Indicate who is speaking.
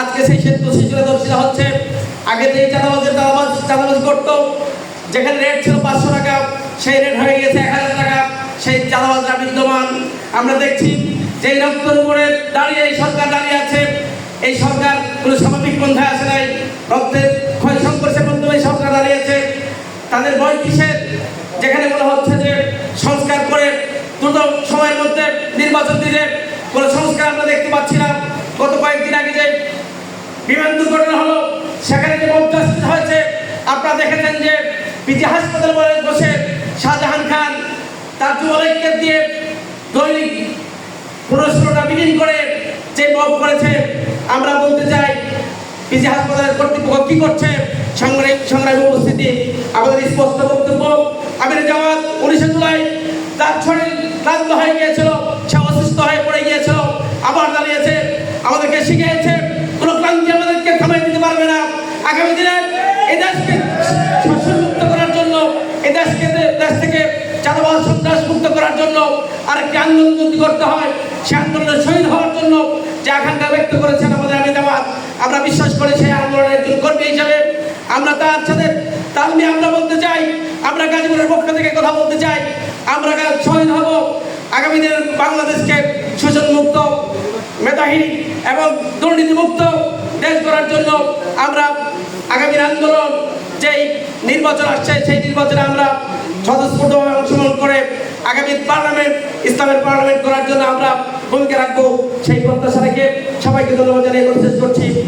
Speaker 1: আজকে সেই সেতু শিশুরা দর্শিতা হচ্ছে। আগে যে চাঁদাবাজের চাঁদাবাজ চাঁদাবাজ করতো, যেখানে রেট ছিল পাঁচশো টাকা, সেই রেট হয়ে গেছে এক হাজার টাকা। সেই চাঁদাবাজরা বিদ্যমান আমরা দেখছি যে রক্তের উপরে দাঁড়িয়ে, এই সরকার দাঁড়িয়ে আছে। এই সরকার কোনো স্বাভাবিক পন্থায় আসে নাই। রক্তের ক্ষয় সংঘর্ষের মাধ্যমে এই সরকার দাঁড়িয়েছে তাদের বই কিসের? যেখানে বলা হচ্ছে যে সংস্কার করে দ্রুত সময়ের মধ্যে নির্বাচন দিলে কোনো সংস্কার আমরা দেখতে পাচ্ছি না গত কয়েকদিন আগে যে বিমান দুর্ঘটনা হলো। সেখানে যে মধ্যস্থ হয়েছে, আপনারা দেখেছেন যে পিজি হাসপাতাল বলে বসে শাহজাহান খান তার যুবলীগকে দিয়ে দৈনিক পুরস্কারটা বিলীন করে যে মব করেছে। আমরা বলতে চাই পিজি হাসপাতালের কর্তৃপক্ষ কি করছে? সংগ্রামী সংগ্রামী উপস্থিতি, আমাদের স্পষ্ট বক্তব্য। আমির জামাত উনিশে জুলাই তার শরীর ক্লান্ত হয়ে গিয়েছিল, সে অসুস্থ হয়ে পড়ে গিয়েছিল, আবার দাঁড়িয়েছে, আমাদেরকে শিখিয়েছে কোনো ক্লান্তি আমাদেরকে থামাই দিতে পারবে না আগামী দিনে এই দেশকে শাসনমুক্ত করার জন্য এই দেশকে দেশ থেকে চাঁদাবাদ সন্ত্রাস মুক্ত করার জন্য আরেকটি আন্দোলন যদি করতে হয়। সে আন্দোলনে শহীদ হওয়ার জন্য যে আকাঙ্ক্ষা ব্যক্ত করেছেন আমাদের আমি জামাত, আমরা বিশ্বাস করি সেই আন্দোলনের একজন কর্মী হিসাবে আমরা তার সাথে তাল নিয়ে আমরা বলতে চাই, আমরা গাজীপুরের পক্ষ থেকে কথা বলতে চাই, আমরা শহীদ হব। আগামী দিনের বাংলাদেশকে শোষণ মুক্ত মেধাহীন এবং দুর্নীতিমুক্ত দেশ করার জন্য আমরা আগামী আন্দোলন যেই নির্বাচন আসছে, সেই নির্বাচনে আমরা স্বতঃস্ফূর্তভাবে অংশগ্রহণ করে আগামী পার্লামেন্ট, ইসলামের পার্লামেন্ট করার জন্য আমরা ভূমিকা রাখব। সেই প্রত্যাশা রেখে সবাইকে ধন্যবাদ জানিয়ে শেষ করছি।